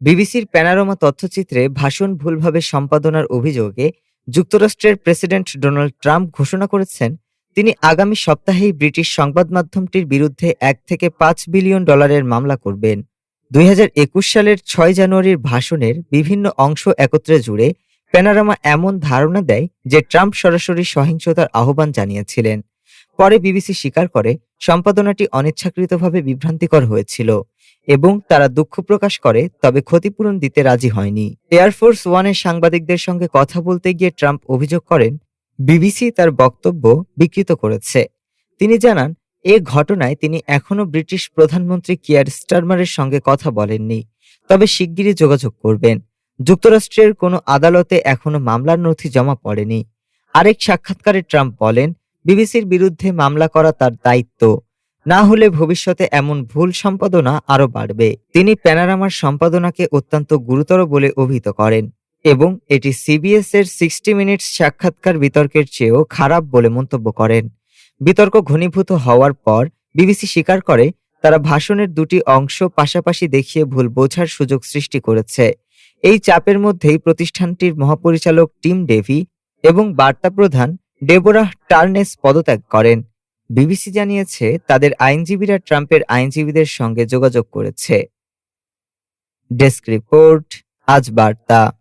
বিবিসির প্যানারোমা তথ্যচিত্রে ভাষণ ভুলভাবে সম্পাদনার অভিযোগে যুক্তরাষ্ট্রের প্রেসিডেন্ট ডোনাল্ড ট্রাম্প ঘোষণা করেছেন, তিনি আগামী সপ্তাহেই ব্রিটিশ সংবাদ মাধ্যমটির বিরুদ্ধে এক থেকে পাঁচ বিলিয়ন ডলারের মামলা করবেন। দুই হাজার একুশ সালের ছয় জানুয়ারির ভাষণের বিভিন্ন অংশ একত্রে জুড়ে প্যানারামা এমন ধারণা দেয় যে ট্রাম্প সরাসরি সহিংসতার আহ্বান জানিয়েছিলেন। পরে বিবিসি স্বীকার করে, সম্পাদনাটি অনিচ্ছাকৃতভাবে বিভ্রান্তিকর হয়েছিল। এবং তারা দুঃখ প্রকাশ করে, তবে ক্ষতিপূরণ দিতে রাজি হয়নি। এয়ারফোর্স ওয়ানের সাংবাদিকদের সঙ্গে কথা বলতে গিয়ে ট্রাম্প অভিযোগ করেন, বিবিসি তার বক্তব্য বিকৃত করেছে। তিনি জানান, এ ঘটনায় তিনি এখনও ব্রিটিশ প্রধানমন্ত্রী কিয়ার স্টারমারের সঙ্গে কথা বলেননি, তবে শিগগিরই যোগাযোগ করবেন। যুক্তরাষ্ট্রের কোনো আদালতে এখনও মামলার নথি জমা পড়েনি। আরেক সাক্ষাৎকারে ট্রাম্প বলেন, বিবিসির বিরুদ্ধে মামলা করা তার দায়িত্ব। না হলে ভবিষ্যতে এমন ভুল সম্পাদনা আরও বাড়বে। তিনি প্যানারামার সম্পাদনাকে অত্যন্ত গুরুতর বলে অভিহিত করেন এবং এটি সিবিএস এর সিক্সটি মিনিটস সাক্ষাৎকার বিতর্কের চেয়েও খারাপ বলে মন্তব্য করেন। বিতর্ক ঘনীভূত হওয়ার পর বিবিসি স্বীকার করে, তারা ভাষণের দুটি অংশ পাশাপাশি দেখিয়ে ভুল বোঝার সুযোগ সৃষ্টি করেছে। এই চাপের মধ্যেই প্রতিষ্ঠানটির মহাপরিচালক টিম ডেভি এবং বার্তা প্রধান ডেবোরাহ টার্নেস পদত্যাগ করেন। বিবিসি জানিয়েছে তাদের আইনজীবীরা ট্রাম্পের আইনজীবীদের সঙ্গে যোগাযোগ করেছে। ডেস্ক রিপোর্ট আজ বার্তা।